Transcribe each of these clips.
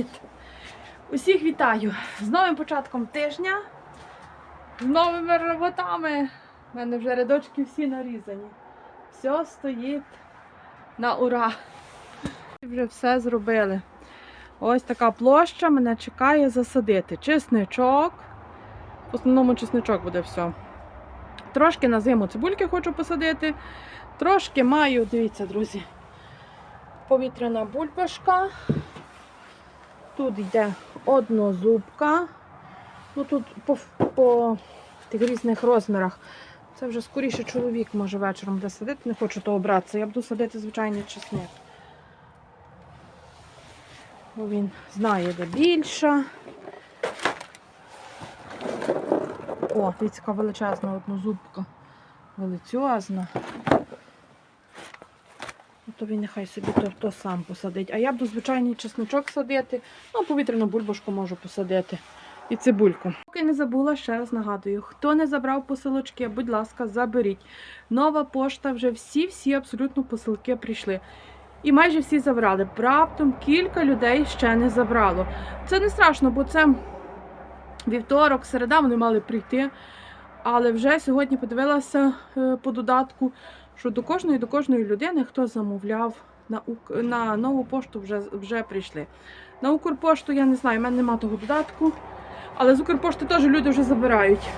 Привіт! Усіх вітаю з новим початком тижня, з новими роботами. У мене вже рядочки всі нарізані. Все стоїть на ура. Вже все зробили. Ось така площа мене чекає засадити. Чесничок. В основному чесничок буде все. Трошки на зиму цибульки хочу посадити. Трошки маю, дивіться, друзі, повітряна бульбашка. Тут йде однозубка. Ну тут по, по тих різних розмірах. Це вже скоріше чоловік може вечором буде садити, не хочу того братися. Я буду садити звичайний чесник. Бо він знає, де більша. О, яка величезна однозубка. Величезна. То він нехай собі то, то сам посадить. А я буду звичайний чесночок садити, ну, повітряну бульбашку можу посадити. І цибульку. Поки не забула, ще раз нагадую, хто не забрав посилочки, будь ласка, заберіть. Нова пошта, вже всі-всі абсолютно посилки прийшли. І майже всі забрали. Раптом кілька людей ще не забрало. Це не страшно, бо це вівторок, середа вони мали прийти. Але вже сьогодні подивилася е, по додатку, що до кожної до кожної людини, хто замовляв на на нову пошту, вже, вже прийшли. На Укрпошту я не знаю, в мене нема того додатку. Але з Укрпошти теж люди вже забирають.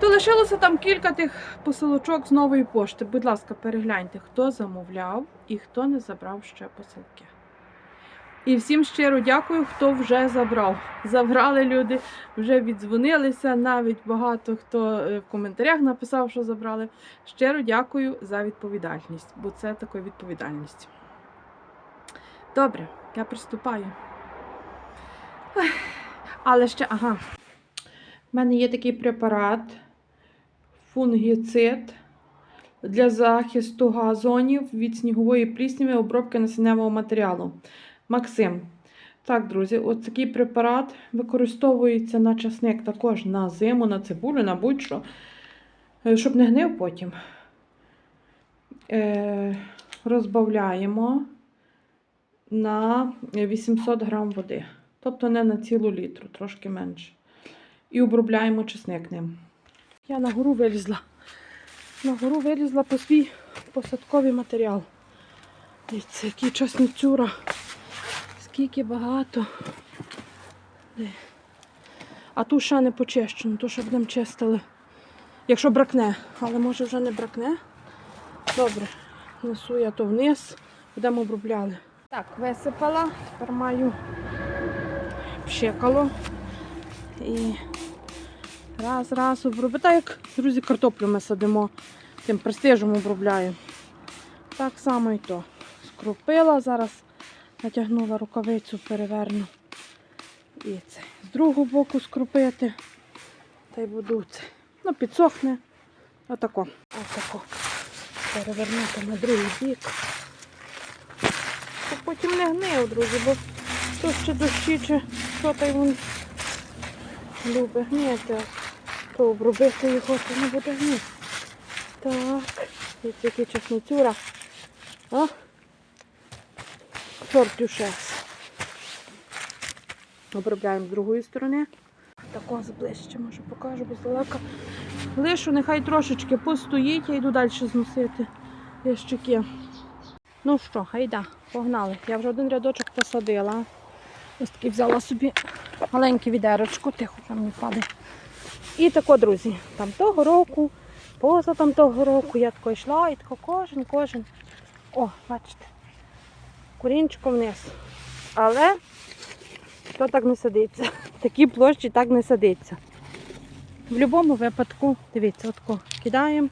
То лишилося там кілька тих посилочок з нової пошти. Будь ласка, перегляньте, хто замовляв і хто не забрав ще посилки. І всім щиро дякую, хто вже забрав. Забрали люди, вже віддзвонилися. Навіть багато хто е, в коментарях написав, що забрали. Щиро дякую за відповідальність, бо це така відповідальність. Добре, я приступаю. Але ще, ага. У мене є такий препарат фунгіцид для захисту газонів від снігової плісняви обробки насінневого матеріалу. Максим. Так, друзі, ось такий препарат використовується на часник також на зиму, на цибулю, на будь-що, е, щоб не гнив потім. Е, розбавляємо на 800 грам води. Тобто не на цілу літру, трошки менше. І обробляємо чесник ним. Я на гору вилізла. На гору вилізла по свій посадковий матеріал. Дивіться, який часницюра. Скільки багато. А ту ще не почищено, то ще будемо чистили. Якщо бракне, але може вже не бракне. Добре, несу я то вниз, будемо обробляли. Так, висипала, тепер маю пшикало. І раз, раз обробляю. Так як, друзі, картоплю ми садимо, тим престижем обробляю. Так само і то. Скрупила, зараз натягнула рукавицю, переверну. І це. З другого боку скрупити. Та й буду це. Ну, підсохне. Отако. Отако. Перевернути на другий бік. Щоб потім не гнив, друзі, бо то ще дощі, чи що та й він любить гнити. То обробити його, то не буде гнити. Так, ось який чесницюра. О! Чортюшес. Обробляємо з другої сторони. Тако зближче, може покажу, бо здалека. Лишу, нехай трошечки постоїть, я йду далі зносити ящики. Ну що, гайда, погнали. Я вже один рядочок посадила. Ось такий взяла собі маленьке відерочко, тихо вже мені падає. І тако, друзі, там того року, поза там того року я тако йшла і тако кожен, кожен. О, бачите, корінчиком вниз. Але то так не садиться. Такі площі так не садиться. В будь-якому випадку, дивіться, отко кидаємо.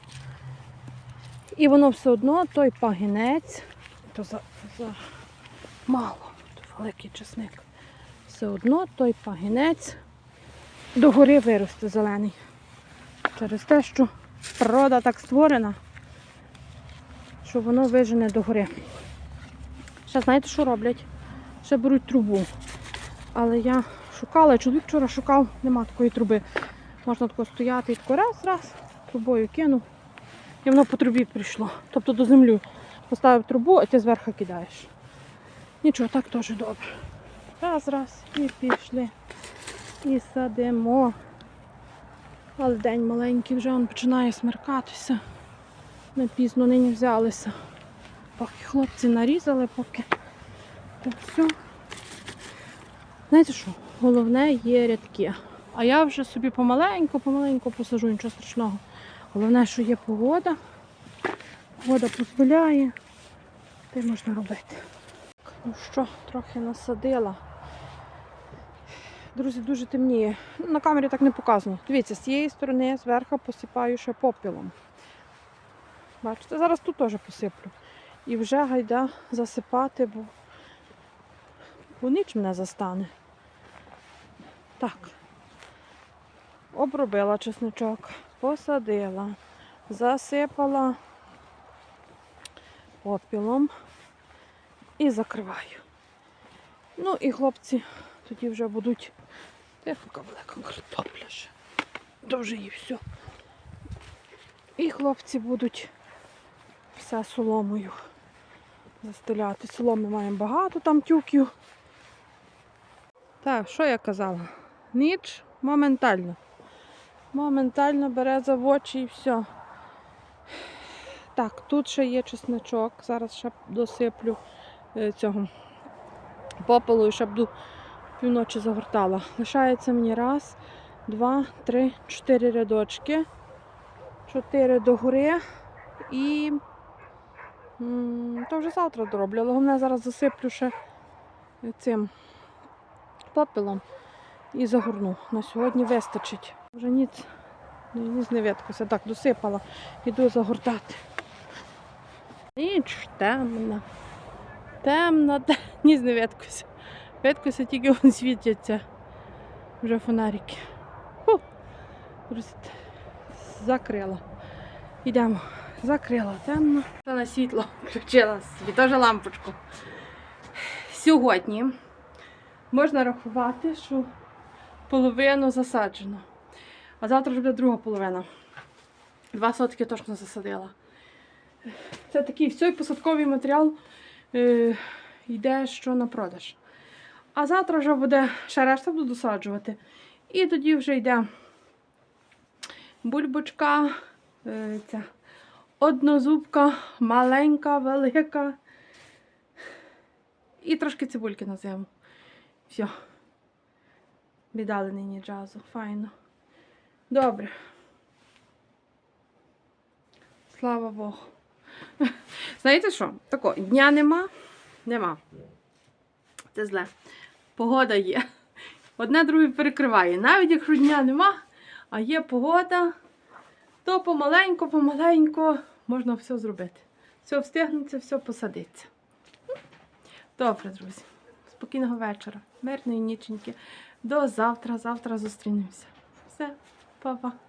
І воно все одно, той пагінець, то за, за мало, то великий чесник. Все одно той пагінець догори виросте зелений. Через те, що природа так створена, що воно вижене догори. Ще знаєте, що роблять? Ще беруть трубу. Але я шукала, чоловік вчора шукав, нема такої труби. Можна тако стояти і тако раз, раз, трубою кинув. І воно по трубі прийшло. Тобто до землі поставив трубу, а ти зверху кидаєш. Нічого, так теж добре. Раз, раз, і пішли. І садимо. Але день маленький вже він починає смеркатися. Ми пізно нині взялися. Поки хлопці нарізали, поки то все. Знаєте що? Головне є рядки. А я вже собі помаленьку, помаленьку посажу, нічого страшного. Головне, що є погода. Погода дозволяє, те можна робити. Ну що, трохи насадила. Друзі, дуже темніє. На камері так не показано. Дивіться, з цієї сторони зверху посипаю ще попілом. Бачите, зараз тут теж посиплю. І вже гайда засипати, бо, бо ніч мене застане. Так. Обробила чесночок, посадила, засипала попілом і закриваю. Ну і хлопці тоді вже будуть тихо велика картопля ще. Вже і все. І хлопці будуть все соломою застеляти. Соломи маємо багато там тюків. Так, що я казала? Ніч моментально. Моментально бере за очі і все. Так, тут ще є чесночок. Зараз ще досиплю е, цього попелу і ще буду півночі загортала. Лишається мені раз, два, три, чотири рядочки. Чотири догори і то вже завтра дороблю, але головне зараз засиплю ще цим попелом і загорну. На сьогодні вистачить. Вже ніц, ніц не виткося. Так, досипала. Іду загортати. Ніч темна. Темна, те- ніц не виткося. Виткося тільки вон світяться. Вже фонарики. Закрила. Йдемо. Закрила темно. Та на світло включила собі теж лампочку. Сьогодні можна рахувати, що половину засаджено. А завтра вже буде друга половина. Два сотки точно засадила. Це такий всій посадковий матеріал е, йде що на продаж. А завтра вже буде ще решта буду досаджувати. І тоді вже йде бульбочка, е, ця однозубка, маленька, велика. І трошки цибульки на зиму. Все. Віддали нині джазу. Файно. Добре. Слава Богу. Знаєте що? Тако, дня нема, нема. Це зле. Погода є. Одне друге перекриває. Навіть якщо дня нема, а є погода, то помаленьку, помаленьку можна все зробити. Все встигнеться, все посадиться. Добре, друзі. Спокійного вечора, мирної ніченьки. До завтра. Завтра зустрінемося. Все, па-па.